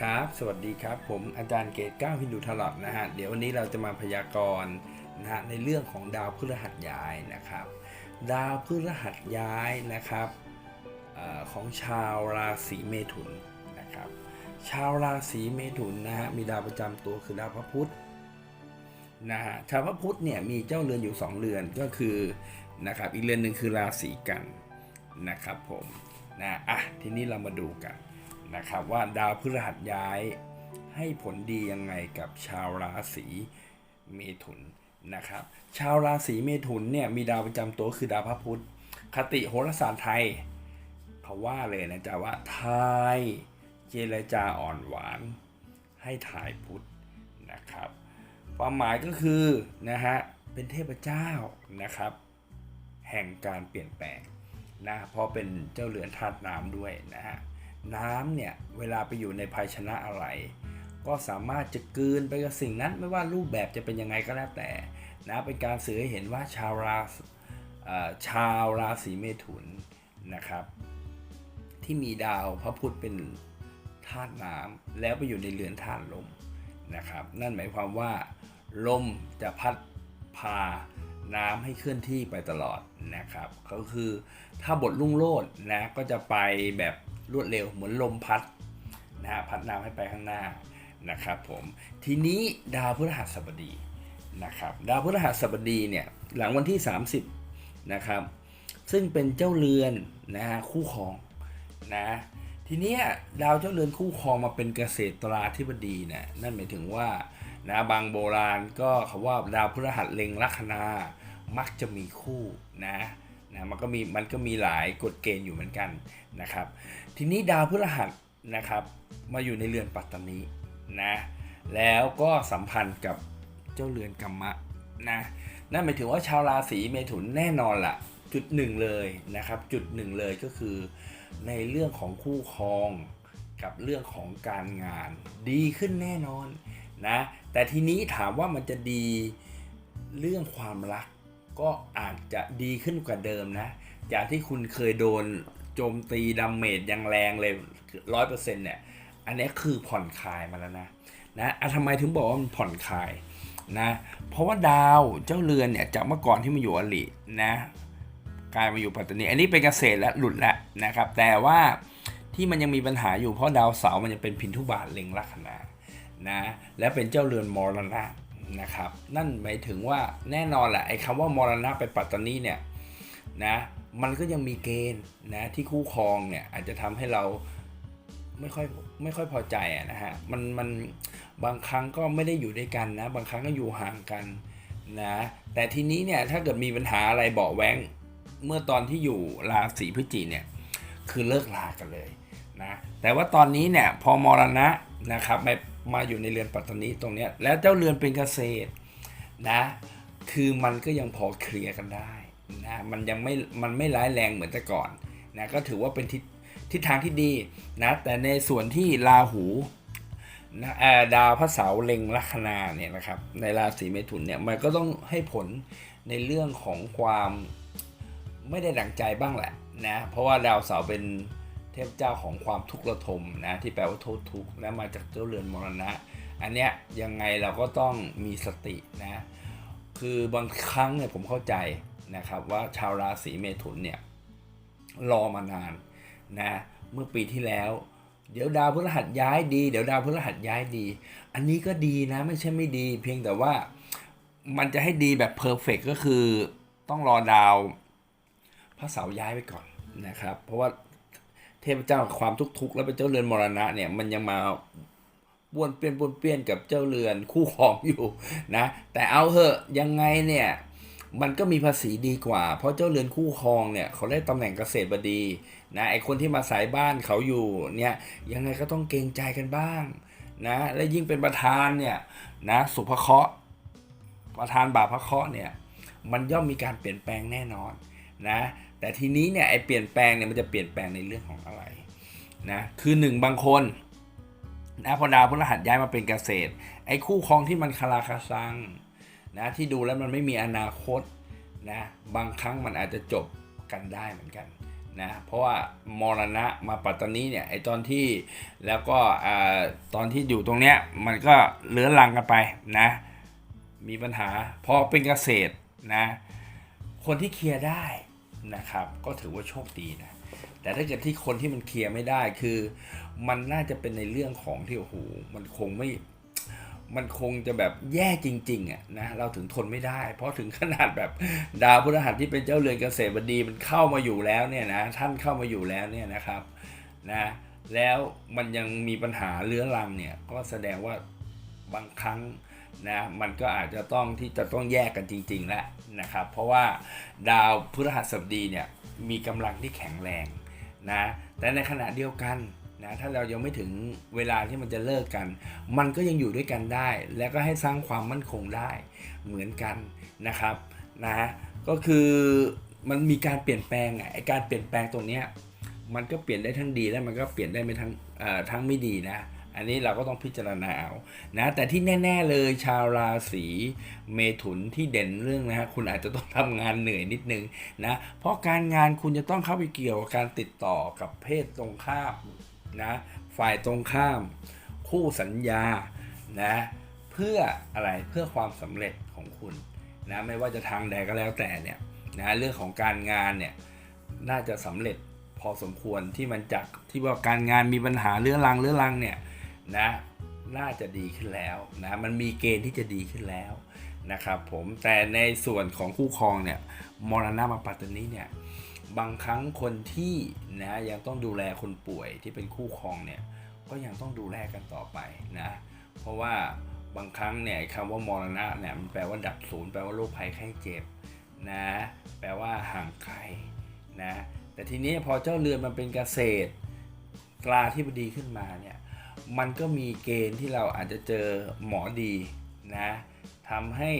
ครับ สวัสดีครับ ผมอาจารย์เกตก้าวฮินดูทลอดนะฮะ เดี๋ยววันนี้เราจะมาพยากรณ์นะฮะในเรื่องของดาวพฤหัสย้ายนะครับ ดาวพฤหัสย้ายนะครับอของชาวราศีเมถุนนะครับ ชาวราศีเมถุนนะฮะ มีดาวประจำตัวคือดาวพระพุธนะฮะ ชาวพระพุธเนี่ยมีเจ้าเรือนอยู่ 2 เรือนก็คือนะครับ อีกเรือนหนึ่งคือราศีกันนะครับผมนะ อะ ทีนี้เรามาดูกัน นะครับว่าดาวพฤหัสย้ายให้ผลดียังไงกับชาวราศีเมถุนนะครับ ชาวราศีเมถุนเนี่ยมีดาวประจำตัวคือดาวพระพุธคติโหราศาสตร์ไทยเขาว่าเลยนะจ๊ะว่าทายเจรจาอ่อนหวานให้ถ่ายพุธนะครับ ความหมายก็คือนะฮะเป็นเทพเจ้านะครับ แห่งการเปลี่ยนแปลงนะเพราะเป็นเจ้าเรือนธาตุน้ำด้วยนะฮะ น้ำเนี่ยเวลาไปอยู่ในภาชนะอะไร ก็สามารถจะกืนไปกับสิ่งนั้นไม่ว่ารูปแบบจะเป็นยังไงก็แล้วแต่นะเป็นการสื่อให้เห็นว่าชาวราศชาวราศีเมถุนนะครับ ที่มีดาวพระพุธเป็นธาตุน้ำแล้วไปอยู่ในเรือนธาตุลมนะครับ นั่นหมายความว่า ลมจะพัดพา น้ำให้เคลื่อนที่ไปตลอดนะครับ ก็คือถ้าบทลุ่งโลดนะก็จะไปแบบรวดเร็วเหมือนลมพัดนะฮะพัดน้ำให้ไปข้างหน้านะครับผมทีนี้ดาวพฤหัสบดีนะครับดาวพฤหัสบดีเนี่ยหลังวันที่ 30นะครับซึ่งเป็นเจ้าเรือนนะฮะคู่ครองนะทีนี้ดาวเจ้าเรือนคู่ครองมาเป็นเกษตราธิบดีเนี่ยนั่นหมายถึงว่านะบางโบราณก็เขาว่าดาวพฤหัสเล็งลัคนา มักจะมีคู่นะนะมันก็มีมันก็มีหลายกฎเกณฑ์อยู่เหมือนกันนะครับ ทีนี้ดาวพฤหัสนะครับ มาอยู่ในเรือนปัตตานีนะแล้วก็สัมพันธ์กับเจ้าเรือนกัมมะนะนั่นหมายถึงว่าชาวราศีเมถุนแน่นอนล่ะจุดหนึ่งเลยนะครับจุดหนึ่งเลยก็คือในเรื่องของคู่ครองกับเรื่องของการงานดีขึ้นแน่นอนนะแต่ทีนี้ถามว่ามันจะดีเรื่องความรัก ก็อาจจะดีขึ้นกว่าเดิมนะ จากที่คุณเคยโดนโจมตีดาเมจอย่างแรงเลยร้อยเปอร์เซ็นต์เนี่ย อันนี้คือผ่อนคลายมาแล้วนะนะอะทำไมถึงบอกว่ามันผ่อนคลายนะ เพราะว่าดาวเจ้าเรือนเนี่ยจากเมื่อก่อนที่มาอยู่อลินะกลายมาอยู่ปัตตานี อันนี้เป็นเกษตรและหลุดแล้วนะครับ แต่ว่าที่มันยังมีปัญหาอยู่เพราะดาวเสาร์มันยังเป็นพินทุบาทเล็งลัคนานะ และเป็นเจ้าเรือนมรณะ นะครับ นั่นหมายถึงว่าแน่นอนแหละไอ้คำว่ามรณะไปปัตตานีเนี่ยนะมันก็ยังมีเกณฑ์นะที่คู่ครองเนี่ยอาจจะทำให้เราไม่ค่อยไม่ค่อยพอใจอะนะฮะมันมันบางครั้งก็ไม่ได้อยู่ด้วยกันนะ บางครั้งก็อยู่ห่างกันนะแต่ทีนี้เนี่ยถ้าเกิดมีปัญหาอะไรเบาแว้งเมื่อตอนที่อยู่ราศีพฤศจิเนี่ยคือเลิกลากันเลยนะแต่ว่าตอนนี้เนี่ยพอมรณะนะครับมา มาอยู่ในเรือนปัตตานีตรงนี้แล้วเจ้าเรือนเป็นเกษตรนะคือมันก็ยังพอเคลียร์กันได้นะมันยังไม่มันไม่ร้ายแรงเหมือนแต่ก่อนนะก็ถือว่าเป็นทิศทิศทางที่ดีนะแต่ในส่วนที่ราหูนะเอ่อดาวพระเสาร์เล็งลัคนาเนี่ยนะครับในราศีเมถุนเนี่ยมันก็ต้องให้ผลในเรื่องของความไม่ได้ดังใจบ้างแหละนะเพราะว่าดาวเสาร์เป็น เทพเจ้าของความทุกข์ระทมนะที่แปลว่าโทษทุกข์นะมาจากเจ้าเรือนมรณะ อันเนี้ยยังไงเราก็ต้องมีสตินะคือบางครั้งเนี่ยผมเข้าใจนะครับว่าชาวราศีเมถุนเนี่ยรอมานานนะเมื่อปีที่แล้ว เดี๋ยวดาวพฤหัสย้ายดี เดี๋ยวดาวพฤหัสย้ายดี อันนี้ก็ดีนะไม่ใช่ไม่ดี เพียงแต่ว่ามันจะให้ดีแบบเพอร์เฟกก็คือต้องรอดาวพระเสาร์ย้ายไปก่อนนะครับ เพราะว่า เทพเจ้าความทุกข์แล้วเป็นเจ้าเรือนมรณะเนี่ยมันยังมาบ้วนเปี้ยนบ้วนเปี้ยนกับเจ้าเรือนคู่ครองอยู่นะ แต่เอาเหอะยังไงเนี่ยมันก็มีภาษีดีกว่า เพราะเจ้าเรือนคู่ครองเนี่ยเขาได้ตำแหน่งเกษตรบดีนะไอคนที่มาสายบ้านเขาอยู่เนี่ยยังไงก็ต้องเกรงใจกันบ้างนะและยิ่งเป็นประธานเนี่ยนะสุภเคราะห์ประธานบาปพระเคราะห์เนี่ยมันย่อมมีการเปลี่ยนแปลงแน่นอน นะแต่ทีนี้เนี่ยไอเปลี่ยนแปลงเนี่ยมันจะเปลี่ยนแปลงในเรื่องของอะไรนะคือหนึ่งบางคนนะพอดาวพฤหัสย้ายมาเป็นเกษตร ไอ้คู่ครองที่มันคาราคาซังนะที่ดูแล้วมันไม่มีอนาคตนะบางครั้งมันอาจจะจบกันได้เหมือนกันนะเพราะว่ามรณะมาปัตตานีเนี่ยไอตอนที่แล้วก็อตอนที่อยู่ตรงเนี้ยมันก็เลื้อนลังกันไปนะมีปัญหาพอเป็นเกษตรนะคนที่เคลียร์ได้ นะครับ ก็ถือว่าโชคดีนะ แต่ถ้าเกิดที่คนที่มันเคลียร์ไม่ได้คือ มันน่าจะเป็นในเรื่องของที่โอ้โหมันคงไม่มันคงจะแบบแย่จริงๆอะนะเราถึงทนไม่ได้ เพราะถึงขนาดแบบดาวพฤหัสที่เป็นเจ้าเรือนเกษตรบดีมันเข้ามาอยู่แล้วเนี่ยนะท่านเข้ามาอยู่แล้วเนี่ยนะครับนะแล้วมันยังมีปัญหาเรื้อรังเนี่ยก็แสดงว่าบางครั้งนะมันก็อาจจะต้องที่จะต้องแยกกันจริงๆแล้ว นะครับ เพราะว่าดาวพฤหัสบดีเนี่ยมีกำลังที่แข็งแรงนะแต่ในขณะเดียวกันนะถ้าเรายังไม่ถึงเวลาที่มันจะเลิกกัน มันก็ยังอยู่ด้วยกันได้ แล้วก็ให้สร้างความมั่นคงได้เหมือนกันนะครับนะก็คือมันมีการเปลี่ยนแปลงไอการเปลี่ยนแปลงตรงเนี้ยมันก็เปลี่ยนได้ทั้งดีและมันก็เปลี่ยนได้ไม่ทั้งทั้งไม่ดีนะ อันนี้เราก็ต้องพิจารณาเอานะแต่ที่แน่ ๆเลยชาวราศีเมถุนที่เด่นเรื่องนะฮะคุณอาจจะต้องทำงานเหนื่อยนิดนึงนะเพราะการงานคุณจะต้องเข้าไปเกี่ยวกับการติดต่อกับเพศตรงข้ามนะฝ่ายตรงข้าม คู่สัญญานะเพื่ออะไรเพื่อความสำเร็จของคุณนะไม่ว่าจะทางใดก็แล้วแต่เนี่ยนะเรื่องของการงานเนี่ยน่าจะสำเร็จพอสมควรที่มันจากที่ว่าการงานมีปัญหาเรื้อรังเรื้อรังเนี่ย นะน่าจะดีขึ้นแล้วนะมันมีเกณฑ์ที่จะดีขึ้นแล้วนะครับผมแต่ในส่วนของคู่ครองเนี่ยมรณะมาปัตตานีเนี่ยบางครั้งคนที่นะยังต้องดูแลคนป่วยที่เป็นคู่ครองเนี่ยก็ยังต้องดูแลกันต่อไปนะเพราะว่าบางครั้งเนี่ยคำว่ามรณะเนี่ยมันแปลว่าดับศูนย์แปลว่าโรคภัยไข้เจ็บนะแปลว่าห่างไกลนะแต่ทีนี้พอเจ้าเรือนมันเป็นเกษตรกลาที่ดีขึ้นมาเนี่ย มันก็มีเกณฑ์ที่เราอาจจะเจอหมอดีนะทำให้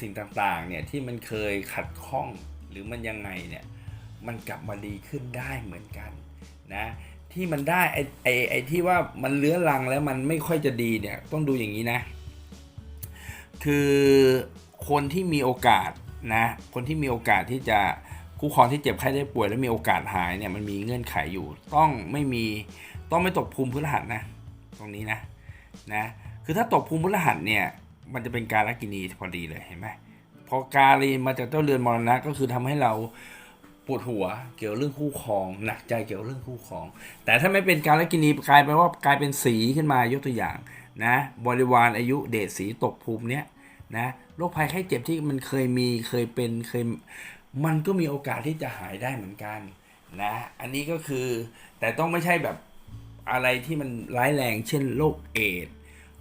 สิ่งต่างๆเนี่ยที่มันเคยขัดข้องหรือมันยังไงเนี่ยมันกลับมาดีขึ้นได้เหมือนกันนะที่มันได้ไอ้ไอ้ไอ้ที่ว่ามันเลื้อรังแล้วมันไม่ค่อยจะดีเนี่ยต้องดูอย่างนี้นะ คือคนที่มีโอกาสนะคนที่มีโอกาสที่จะ คู่ครองที่เจ็บไข้ได้ป่วยแล้วมีโอกาสหายเนี่ยมันมีเงื่อนไขอยู่ ต้องไม่มีต้องไม่ตกภูมิพฤหัสนะตรงนี้นะนะคือถ้าตกภูมิพฤหัสเนี่ยมันจะเป็นการลกินีพอดีเลยเห็นไหมพอการีมาจากเจ้าเรือนมรณะก็คือทำให้เราปวดหัวเกี่ยวเรื่องคู่ครองหนักใจเกี่ยวเรื่องคู่ครอง แต่ถ้าไม่เป็นการละกินีกลายเป็นว่ากลายเป็นสีขึ้นมายกตัวอย่างนะบริวารอายุเดชสีตกภูมิเนี้ยนะโรคภัยไข้เจ็บที่มันเคยมีเคยเป็นเคย มันก็มีโอกาสที่จะหายได้เหมือนกันนะ อันนี้ก็คือแต่ต้องไม่ใช่แบบอะไรที่มันร้ายแรง เช่นโรคเอด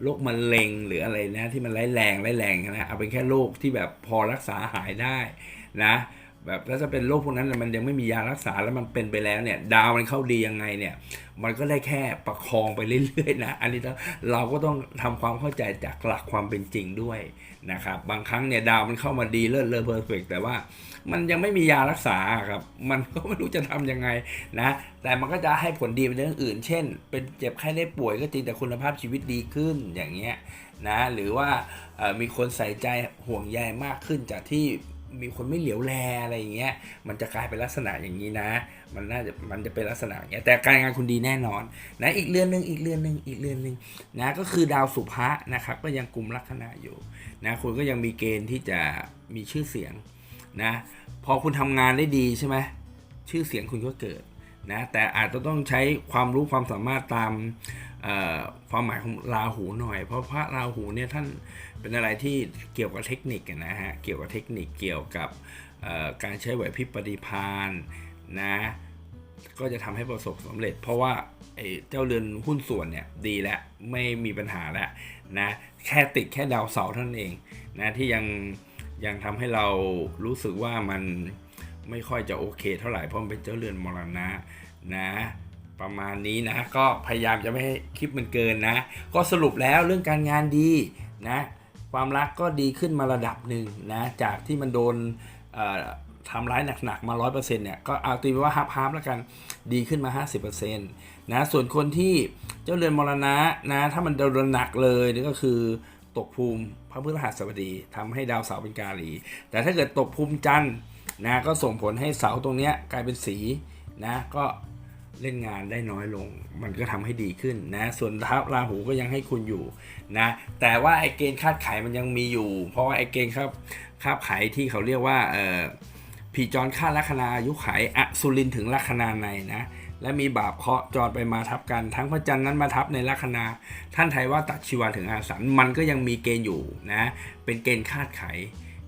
โรคมะเร็งหรืออะไรนะที่มันร้ายแรงร้ายแรงนะเอาเป็นแค่โรคที่แบบพอรักษาหายได้นะ แบบถ้าจะเป็นโรคพวกนั้นน่มันยังไม่มียารักษาแล้วมันเป็นไปแล้วเนี่ย ดาวมันเข้าดียังไงเนี่ย มันก็ได้แค่ประคองไปเรื่อยๆนะอันนี้เราก็ต้องทำความเข้าใจจากหลักความเป็นจริงด้วยนะครับบางครั้งเนี่ยดาวมันเข้ามาดีเลิศเลอเพอร์เฟกแต่ว่ามันยังไม่มียารักษาครับมันก็ไม่รู้จะทำยังไงนะแต่มันก็จะให้ผลดีในเรื่องอื่น เช่น เป็นเจ็บไข้ได้ป่วยก็จริงแต่คุณภาพชีวิตดีขึ้นอย่างเงี้ยนะหรือว่ามีคนใส่ใจห่วงใยมากขึ้นจากที่ มีคนไม่เหลียวแลอะไรอย่างเงี้ย มันจะกลายเป็นลักษณะอย่างนี้นะ มันน่าจะมันจะเป็นลักษณะอย่างเงี้ย แต่การงานคุณดีแน่นอนนะอีกเรื่องหนึ่งอีกเรื่องหนึ่งอีกเรื่องหนึ่งนะก็คือดาวสุภะนะครับก็ยังกลุ่มลัคนาอยู่นะคุณก็ยังมีเกณฑ์ที่จะมีชื่อเสียงนะพอคุณทำงานได้ดีใช่ไหมชื่อเสียงคุณก็เกิด นะแต่อาจจะต้องใช้ความรู้ความสามารถตามความหมายของราหูหน่อย เพราะพระราหูเนี่ยท่านเป็นอะไรที่เกี่ยวกับเทคนิคนะฮะเกี่ยวกับเทคนิคเกี่ยวกับการใช้ไหวพริบปฏิภาณนะก็จะทำให้ประสบสำเร็จ เพราะว่าเจ้าเรือนหุ้นส่วนเนี่ยดีแล้วไม่มีปัญหาแล้วนะแค่ติดแค่ดาวเสาร์เท่านั้นเองนะที่ยังยังทำให้เรารู้สึกว่ามัน ไม่ค่อยจะโอเคเท่าไหร่เพราะมันเป็นเจ้าเรือนมรณะนะ ประมาณนี้นะก็พยายามจะไม่ให้คลิปมันเกินนะ ก็สรุปแล้วเรื่องการงานดีนะ ความรักก็ดีขึ้นมาระดับหนึ่งนะจากที่มันโดนทำร้ายหนักๆมา 100%เนี่ยก็เอาตีไปว่าฮับฮับแล้วกันดีขึ้นมา 50%นะส่วนคนที่เจ้าเรือนมรณะนะถ้ามันโดนหนักเลยนี่ก็คือตกภูมิพระพฤหัสบดีทำให้ดาวเสาร์เป็นกาลี แต่ถ้าเกิดตกภูมิจันทร์ นะก็ส่งผลให้เสาตรงนี้กลายเป็นสีนะก็เล่นงานได้น้อยลง มันก็ทำให้ดีขึ้นนะ ส่วนทัพราหูก็ยังให้คุณอยู่นะ แต่ว่าไอเกณฑ์คาดไขมันยังมีอยู่ เพราะว่าไอเกณฑ์ครับคาบไขที่เขาเรียกว่าเอ่อผีจรฆ่าลัคนาอายุไขอสุรินถึงลัคนาในนะ และมีบาปเคาะห์จรไปมาทับกัน ทั้งพระจันทร์นั้นมาทับในลัคนา ท่านไทยว่าตัดชีวาถึงอาสันมันก็ยังมีเกณฑ์อยู่นะ เป็นเกณฑ์คาดไข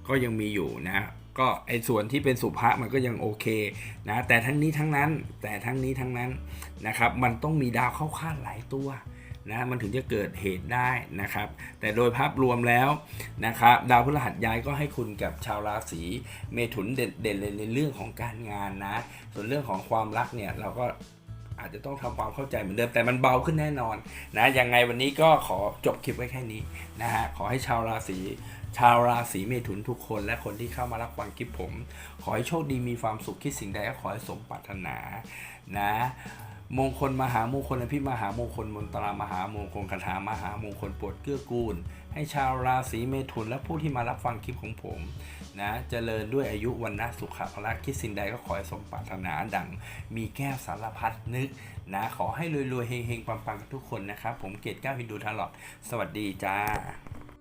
ก็ยังมีอยู่นะ ก็ไอ้ส่วนที่เป็นสุภาษมันก็ยังโอเคนะแต่ทั้งนี้ทั้งนั้นแต่ทั้งนี้ทั้งนั้นนะครับมันต้องมีดาวเข้าข้างหลายตัวนะมันถึงจะเกิดเหตุได้นะครับ แต่โดยภาพรวมแล้วนะครับดาวพฤหัสย้ายก็ให้คุณกับชาวราศีเมถุนเด่นเด่นเลยในเรื่องของการงานนะ ส่วนเรื่องของความรักเนี่ยเราก็อาจจะต้องทำความเข้าใจเหมือนเดิมแต่มันเบาขึ้นแน่นอนนะยังไงวันนี้ก็ขอจบคลิปไว้แค่นี้นะฮะขอให้ชาวราศี ชาวราศีเมถุนทุกคนและคนที่เข้ามารับฟังคลิปผม ขอให้โชคดีมีความสุขคิดสิ่งใดก็ขอให้สมปรารถนานะมงคลมหามงคลอภิมหามงคลมนตรามหามงคลคาถามหามงคลปรดเกื้อกูล ให้ชาวราศีเมถุนและผู้ที่มารับฟังคลิปของผมนะเจริญด้วยอายุวันนะสุขภาพคิดสิ่งใดก็ขอให้สมปรารถนาดัง มีแก้วสารพัดนึกนะขอให้รวยๆเฮงๆปังๆกันทุกคนนะครับ ผมเกตก้าวฮินดูทาลอดสวัสดีจ้า